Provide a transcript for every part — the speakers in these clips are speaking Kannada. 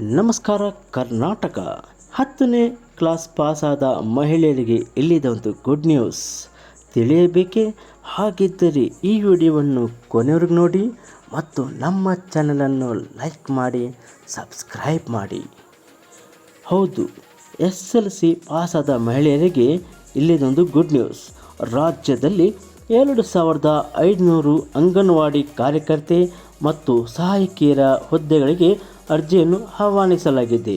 ನಮಸ್ಕಾರ, ಕರ್ನಾಟಕ. ಹತ್ತನೇ ಕ್ಲಾಸ್ ಪಾಸಾದ ಮಹಿಳೆಯರಿಗೆ ಇಲ್ಲಿದ ಒಂದು ಗುಡ್ ನ್ಯೂಸ್ ತಿಳಿಯಬೇಕೆ? ಹಾಗಿದ್ದರೆ ಈ ವಿಡಿಯೋವನ್ನು ಕೊನೆವರೆಗೂ ನೋಡಿ ಮತ್ತು ನಮ್ಮ ಚಾನಲನ್ನು ಲೈಕ್ ಮಾಡಿ ಸಬ್ಸ್ಕ್ರೈಬ್ ಮಾಡಿ. ಹೌದು, ಎಸ್ ಎಲ್ ಸಿ ಪಾಸಾದ ಮಹಿಳೆಯರಿಗೆ ಇಲ್ಲಿದೊಂದು ಗುಡ್ ನ್ಯೂಸ್ ರಾಜ್ಯದಲ್ಲಿ ಎರಡು ಸಾವಿರದ ಐದುನೂರು ಅಂಗನವಾಡಿ ಕಾರ್ಯಕರ್ತೆ ಮತ್ತು ಸಹಾಯಕಿಯರ ಹುದ್ದೆಗಳಿಗೆ ಅರ್ಜಿಯನ್ನು ಆಹ್ವಾನಿಸಲಾಗಿದೆ.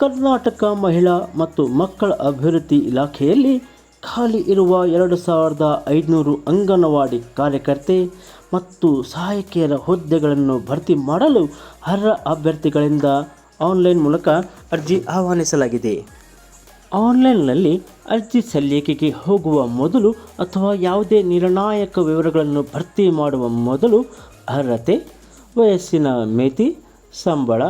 ಕರ್ನಾಟಕ ಮಹಿಳಾ ಮತ್ತು ಮಕ್ಕಳ ಅಭಿವೃದ್ಧಿ ಇಲಾಖೆಯಲ್ಲಿ ಖಾಲಿ ಇರುವ ಎರಡು ಸಾವಿರದ ಐದುನೂರು ಅಂಗನವಾಡಿ ಕಾರ್ಯಕರ್ತೆ ಮತ್ತು ಸಹಾಯಕಿಯರ ಹುದ್ದೆಗಳನ್ನು ಭರ್ತಿ ಮಾಡಲು ಅರ್ಹ ಅಭ್ಯರ್ಥಿಗಳಿಂದ ಆನ್ಲೈನ್ ಮೂಲಕ ಅರ್ಜಿ ಆಹ್ವಾನಿಸಲಾಗಿದೆ. ಆನ್ಲೈನ್ನಲ್ಲಿ ಅರ್ಜಿ ಸಲ್ಲಿಕೆಗೆ ಹೋಗುವ ಮೊದಲು ಅಥವಾ ಯಾವುದೇ ನಿರ್ಣಾಯಕ ವಿವರಗಳನ್ನು ಭರ್ತಿ ಮಾಡುವ ಮೊದಲು ಅರ್ಹತೆ, ವಯಸ್ಸಿನ ಮಿತಿ ಸಂಬಳ,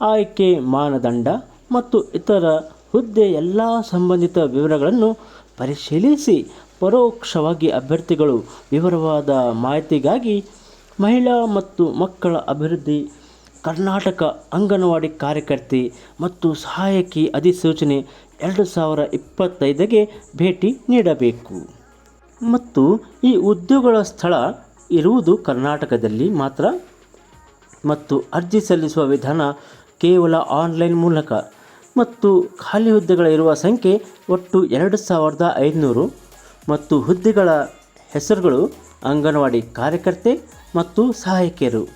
ಆಯ್ಕೆ, ಮಾನದಂಡ ಮತ್ತು ಇತರ ಹುದ್ದೆ ಎಲ್ಲ ಸಂಬಂಧಿತ ವಿವರಗಳನ್ನು ಪರಿಶೀಲಿಸಿ ಪರೋಕ್ಷವಾಗಿ ಅಭ್ಯರ್ಥಿಗಳು ವಿವರವಾದ ಮಾಹಿತಿಗಾಗಿ ಮಹಿಳಾ ಮತ್ತು ಮಕ್ಕಳ ಅಭಿವೃದ್ಧಿ, ಕರ್ನಾಟಕ ಅಂಗನವಾಡಿ ಕಾರ್ಯಕರ್ತೆ ಮತ್ತು ಸಹಾಯಕಿ ಅಧಿಸೂಚನೆ ಎರಡು ಸಾವಿರ ಇಪ್ಪತ್ತೈದಕ್ಕೆ ಭೇಟಿ ನೀಡಬೇಕು. ಮತ್ತು ಈ ಉದ್ಯೋಗಗಳ ಸ್ಥಳ ಇರುವುದು ಕರ್ನಾಟಕದಲ್ಲಿ ಮಾತ್ರ. ಮತ್ತು ಅರ್ಜಿ ಸಲ್ಲಿಸುವ ವಿಧಾನ ಕೇವಲ ಆನ್ಲೈನ್ ಮೂಲಕ. ಮತ್ತು ಖಾಲಿ ಹುದ್ದೆಗಳ ಇರುವ ಸಂಖ್ಯೆ ಒಟ್ಟು ಎರಡು ಸಾವಿರದ ಐದುನೂರು ಮತ್ತು ಹುದ್ದೆಗಳ ಹೆಸರುಗಳು ಅಂಗನವಾಡಿ ಕಾರ್ಯಕರ್ತೆ ಮತ್ತು ಸಹಾಯಕಿಯರು.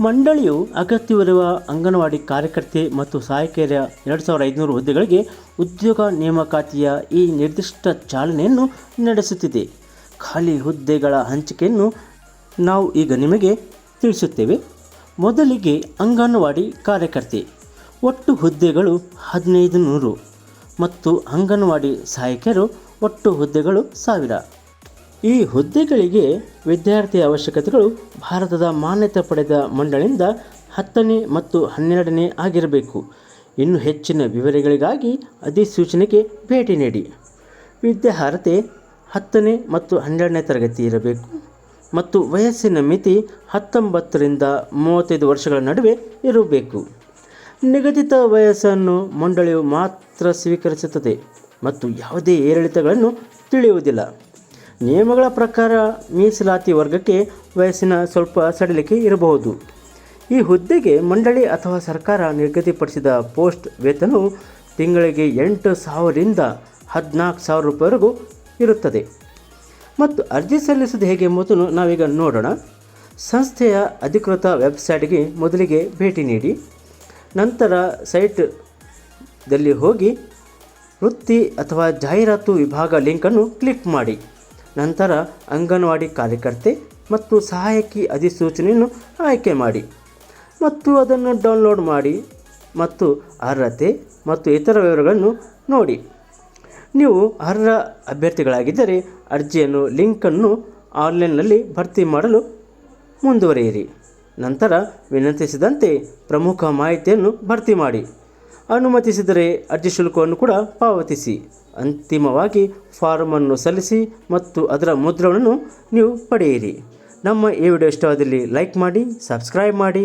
ಮಂಡಳಿಯು ಅಗತ್ಯವಿರುವ ಅಂಗನವಾಡಿ ಕಾರ್ಯಕರ್ತೆ ಮತ್ತು ಸಹಾಯಕಿಯರ ಎರಡು ಸಾವಿರದ ಐದುನೂರು ಹುದ್ದೆಗಳಿಗೆ ಉದ್ಯೋಗ ನೇಮಕಾತಿಯ ಈ ನಿರ್ದಿಷ್ಟ ಚಾಲನೆಯನ್ನು ನಡೆಸುತ್ತಿದೆ. ಖಾಲಿ ಹುದ್ದೆಗಳ ಹಂಚಿಕೆಯನ್ನು ನಾವು ಈಗ ನಿಮಗೆ ತಿಳಿಸುತ್ತೇವೆ. ಮೊದಲಿಗೆ ಅಂಗನವಾಡಿ ಕಾರ್ಯಕರ್ತೆ. ಒಟ್ಟು ಹುದ್ದೆಗಳು ಹದಿನೈದು ನೂರು ಮತ್ತು ಅಂಗನವಾಡಿ ಸಹಾಯಕಿಯರು ಒಟ್ಟು ಹುದ್ದೆಗಳು ಸಾವಿರ. ಈ ಹುದ್ದೆಗಳಿಗೆ ವಿದ್ಯಾರ್ಥಿ ಅವಶ್ಯಕತೆಗಳು ಭಾರತದ ಮಾನ್ಯತೆ ಪಡೆದ ಮಂಡಳಿಯಿಂದ ಹತ್ತನೇ ಮತ್ತು ಹನ್ನೆರಡನೇ ಆಗಿರಬೇಕು. ಇನ್ನು ಹೆಚ್ಚಿನ ವಿವರಗಳಿಗಾಗಿ ಅಧಿಸೂಚನೆಗೆ ಭೇಟಿ ನೀಡಿ. ವಿದ್ಯಾರ್ಹತೆ ಹತ್ತನೇ ಮತ್ತು ಹನ್ನೆರಡನೇ ತರಗತಿ ಇರಬೇಕು. ಮತ್ತು ವಯಸ್ಸಿನ ಮಿತಿ ಹತ್ತೊಂಬತ್ತರಿಂದ ಮೂವತ್ತೈದು ವರ್ಷಗಳ ನಡುವೆ ಇರಬೇಕು. ನಿಗದಿತ ವಯಸ್ಸನ್ನು ಮಂಡಳಿಯು ಮಾತ್ರ ಸ್ವೀಕರಿಸುತ್ತದೆ ಮತ್ತು ಯಾವುದೇ ಏರಿಳಿತಗಳನ್ನು ತಿಳಿಯುವುದಿಲ್ಲ. ನಿಯಮಗಳ ಪ್ರಕಾರ ಮೀಸಲಾತಿ ವರ್ಗಕ್ಕೆ ವಯಸ್ಸಿನ ಸ್ವಲ್ಪ ಸಡಿಲಿಕೆ ಇರಬಹುದು. ಈ ಹುದ್ದೆಗೆ ಮಂಡಳಿ ಅಥವಾ ಸರ್ಕಾರ ನಿಗದಿಪಡಿಸಿದ ಪೋಸ್ಟ್ ವೇತನವು ತಿಂಗಳಿಗೆ ಎಂಟು ಸಾವಿರದಿಂದ ಹದಿನಾಲ್ಕು ಸಾವಿರ ರೂಪಾಯಿವರೆಗೂ ಇರುತ್ತದೆ. ಮತ್ತು ಅರ್ಜಿ ಸಲ್ಲಿಸುವುದು ಹೇಗೆ ಎಂಬುದನ್ನು ನಾವೀಗ ನೋಡೋಣ. ಸಂಸ್ಥೆಯ ಅಧಿಕೃತ ವೆಬ್ಸೈಟ್ಗೆ ಮೊದಲಿಗೆ ಭೇಟಿ ನೀಡಿ, ನಂತರ ಸೈಟ್ದಲ್ಲಿ ಹೋಗಿ ವೃತ್ತಿ ಅಥವಾ ಜಾಹೀರಾತು ವಿಭಾಗ ಲಿಂಕನ್ನು ಕ್ಲಿಕ್ ಮಾಡಿ, ನಂತರ ಅಂಗನವಾಡಿ ಕಾರ್ಯಕರ್ತೆ ಮತ್ತು ಸಹಾಯಕಿ ಅಧಿಸೂಚನೆಯನ್ನು ಆಯ್ಕೆ ಮಾಡಿ ಮತ್ತು ಅದನ್ನು ಡೌನ್ಲೋಡ್ ಮಾಡಿ ಮತ್ತು ಅರ್ಹತೆ ಮತ್ತು ಇತರ ವಿವರಗಳನ್ನು ನೋಡಿ. ನೀವು ಅರ್ಹ ಅಭ್ಯರ್ಥಿಗಳಾಗಿದ್ದರೆ ಅರ್ಜಿಯನ್ನು ಲಿಂಕನ್ನು ಆನ್ಲೈನ್ನಲ್ಲಿ ಭರ್ತಿ ಮಾಡಲು ಮುಂದುವರಿಯಿರಿ. ನಂತರ ವಿನಂತಿಸಿದಂತೆ ಪ್ರಮುಖ ಮಾಹಿತಿಯನ್ನು ಭರ್ತಿ ಮಾಡಿ. ಅನುಮತಿಸಿದರೆ ಅರ್ಜಿ ಶುಲ್ಕವನ್ನು ಕೂಡ ಪಾವತಿಸಿ. ಅಂತಿಮವಾಗಿ ಫಾರ್ಮನ್ನು ಸಲ್ಲಿಸಿ ಮತ್ತು ಅದರ ಮುದ್ರಣವನ್ನು ನೀವು ಪಡೆಯಿರಿ. ನಮ್ಮ ಈ ವಿಡಿಯೋ ಇಷ್ಟವಾದಲ್ಲಿ ಲೈಕ್ ಮಾಡಿ, ಸಬ್ಸ್ಕ್ರೈಬ್ ಮಾಡಿ.